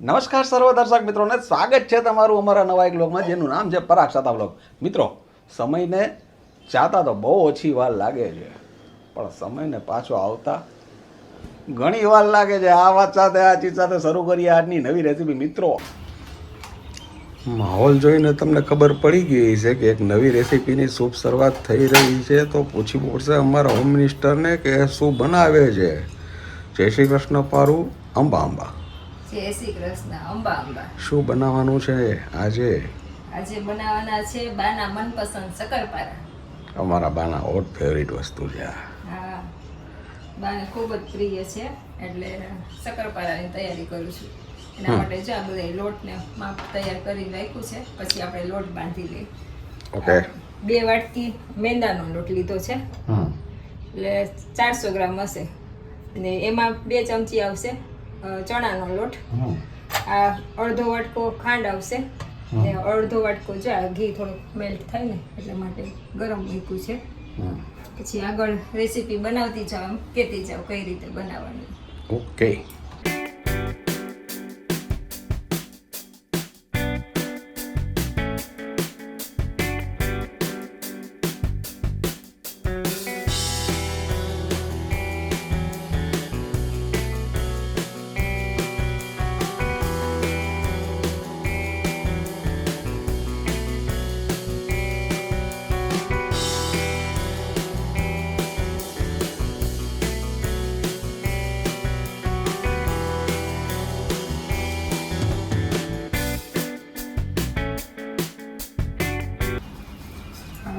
નમસ્કાર સર્વ દર્શક મિત્રોને, સ્વાગત છે તમારું અમારા નવા એક બ્લોગમાં જેનું નામ છે પરાગ સાતા બ્લોગ મિત્રો, સમયને ચાતા તો બહુ ઓછી વાર લાગે છે, પણ સમયને પાછો આવતા ઘણી વાર લાગે છે. આ વાત સાથે, આ ચીજ સાથે શરૂ કરીએ આજની નવી રેસીપી મિત્રો, માહોલ જોઈને તમને ખબર પડી ગઈ છે કે એક નવી રેસીપીની શુભ શરૂઆત થઈ રહી છે. તો પૂછવું પડશે અમારા હોમ મિનિસ્ટરને કે શું બનાવે છે? જય શ્રી કૃષ્ણ પારું, અંબા અંબા. જય શ્રી કૃષ્ણ અંબા અંબા. શું બનાવવાનું છે આજે? આજે બનાવવાના છે બાના મનપસંદ શક્કરપારા. અમારા બાના ઓટ ફેવરિટ વસ્તુ છે હા બાને ખૂબ જ પ્રિય છે એટલે શક્કરપારાની તૈયારી કરું છું. એના માટે જો આ બધા લોટને માપ તૈયાર કરી રાખ્યું છે પછી આપણે લોટ બાંધી લઈએ. ઓકે. બે વાટકી મેંદાનો લોટ લીધો છે. એટલે ચારસો ગ્રામ હશે. અને એમાં બે ચમચી આવશે ચણાનો લોટ. આ અડધો વાટકો ખાંડ આવશે. ને અડધો વાટકો છે આ ઘી થોડુંક મેલ્ટ થાય ને એટલા માટે ગરમ મૂક્યું છે. પછી આગળ રેસીપી બનાવતી જાવ કેતી જાવ કઈ રીતે બનાવવાની. ઓકે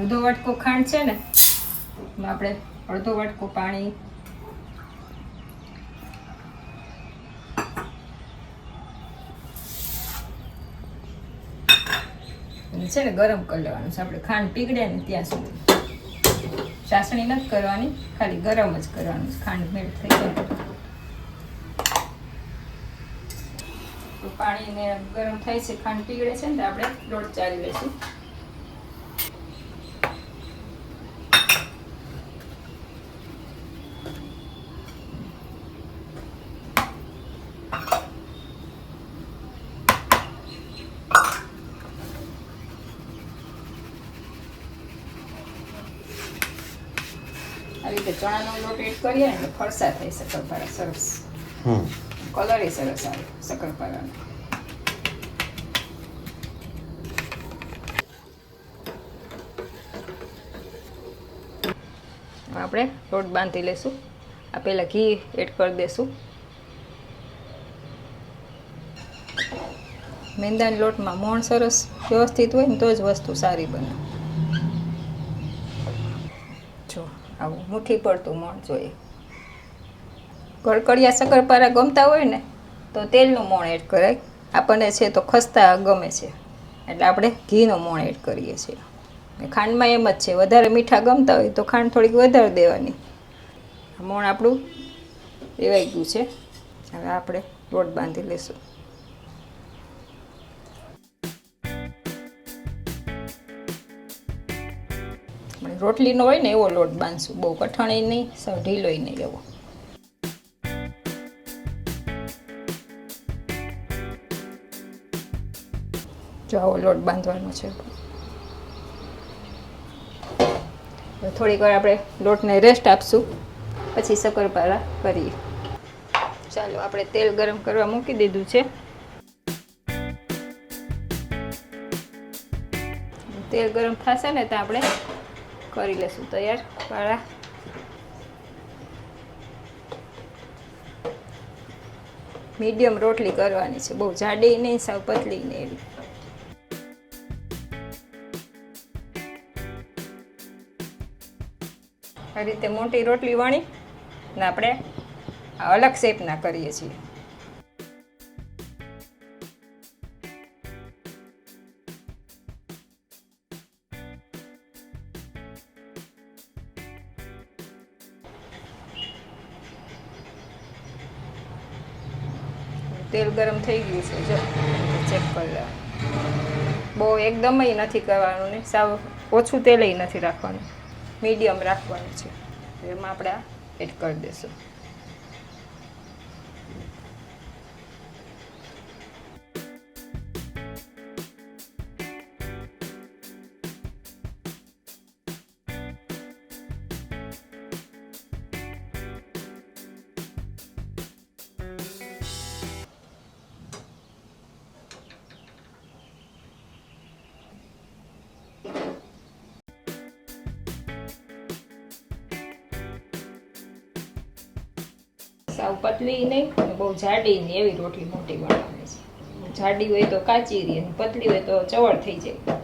અડધો વાટકો ખાંડ છે ને આપણે અડધો વાટકો પાણી છે ને ગરમ કરી લેવાનું છે. આપણે ખાંડ પીગળે ને ત્યાં સુધી. ચાસણી નથી કરવાની, ખાલી ગરમ જ કરવાનું છે. ખાંડ મેળ થઈ જાય તો પાણીને ગરમ થાય છે, ખાંડ પીગળે છે ને આપણે લોટ ચાલી લઈશું. ચણાનો લોટ એડ કરીએ ને ફરસા થાય શક્કરપારા સરસ. હમ. કલર એ સરસ આવે શક્કરપારાનો આપણે લોટ બાંધી લેશું. આ પહેલાં ઘી એડ કરી દેશું. મેંદાની લોટમાં મોણ સરસ વ્યવસ્થિત હોય ને તો જ વસ્તુ સારી બને જો આવું મુઠ્ઠી પડતું મોણ જોઈએ. કડકડિયા શક્કરપારા ગમતા હોય ને, તો તેલનું મોણ એડ કરાય. આપણને છે તો ખસ્તા ગમે છે. એટલે આપણે ઘીનું મોણ એડ કરીએ છીએ. ખાંડમાં એમ જ છે, વધારે મીઠા ગમતા હોય તો ખાંડ થોડીક વધારે દેવાની. મોણ આપણું રેવાઈ ગયું છે. હવે આપણે લોટ બાંધી લેશું. આપણે રોટલીનો હોય ને એવો લોટ બાંધશું. બહુ કઠણ નહીં, સૌ ઢીલો નહીં એવો. જો આવો લોટ બાંધવાનો છે. થોડીક વાર આપણે લોટને રેસ્ટ આપશું. પછી શક્કરપારા કરીએ. ચાલો, આપણે તેલ ગરમ કરવા મૂકી દીધું છે. તેલ ગરમ થશે ને તો આપણે કરી લેશું તૈયાર પારા મીડિયમ રોટલી કરવાની છે. બહુ જાડી નહીં સાવ પતલી નહીં એવી. આ રીતે મોટી રોટલી વણી ને આપણે અલગ શેપના કરીએ છીએ. તેલ ગરમ થઈ ગયું છે, જો. ચેક કરી લે. બહુ એકદમ નથી કરવાનું ને, સાવ ઓછું તેલ નથી રાખવાનું. મીડિયમ રાખવાનું છે. એમાં આપણે એડ કરી દઈશું. સાવ પતલી નહીં બહુ જાડી નહીં એવી રોટલી મોટી બનાવવાની છે. જાડી હોય તો કાચી રહે પતલી હોય તો ચવળ થઈ જાય.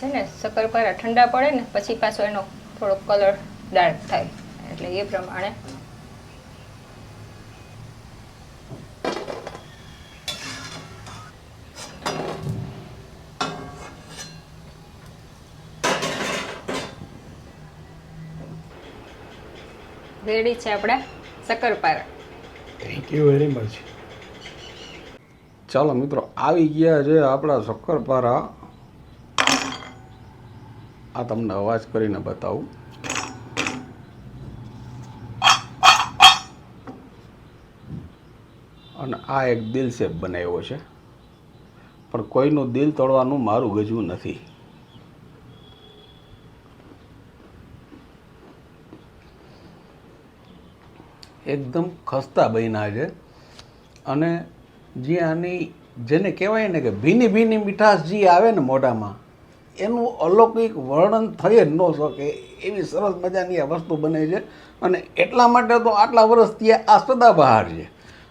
છે ને શક્કરપારા ઠંડા પડે ને, પછી પાછો એનો થોડો કલર ડાર્ક થાય. એટલે એ પ્રમાણે. રેડી છે આપણા શક્કરપારા થેન્ક યુ વેરી મચ ચાલો મિત્રો, આવી ગયા છે આપણા શક્કરપારા આ તમને અવાજ કરીને બતાવું. અને આ એક દિલ શેપ બનાવ્યો છે. પણ કોઈનું દિલ તોડવાનું મારું ગજવું નથી. એકદમ ખસ્તા બન્યા છે. અને જે આની જેને કહેવાય ને કે ભીની ભીની મીઠાશ જે આવે ને મોઢામાં એનું અલૌકિક વર્ણન થઈ જ ન શકે એવી સરસ મજાની આ વસ્તુ બને છે. અને એટલા માટે તો આટલા વર્ષથી આ સદાબહાર છે.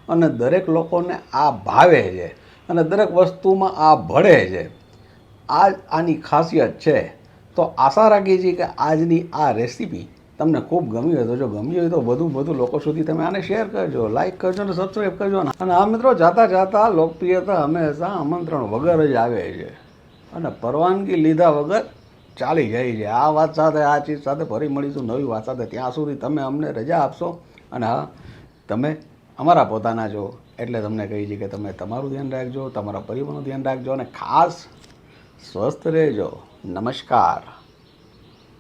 અને દરેક લોકોને આ ભાવે છે. અને દરેક વસ્તુમાં આ ભળે છે. આ આની ખાસિયત છે. તો આશા રાખીએ છીએ કે આજની આ રેસીપી તમને ખૂબ ગમી હોય તો જો ગમી હોય તો વધુ વધુ લોકો સુધી તમે આને શેર કરજો લાઇક કરજો અને સબસ્ક્રાઈબ કરજો. અને આ મિત્રો, જાતા જાતા લોકપ્રિયતા હંમેશા આમંત્રણ વગર જ આવે છે. અને પરવાનગી લીધા વગર ચાલી જાય છે. આ વાત સાથે, આ ચીજ સાથે ફરી મળીશું નવી વાત સાથે. ત્યાં સુધી તમે અમને રજા આપશો અને હા, તમે અમારા પોતાના છો. એટલે તમને કહી છે કે તમે તમારું ધ્યાન રાખજો, તમારા પરિવારનું ધ્યાન રાખજો અને ખાસ સ્વસ્થ રહેજો. નમસ્કાર.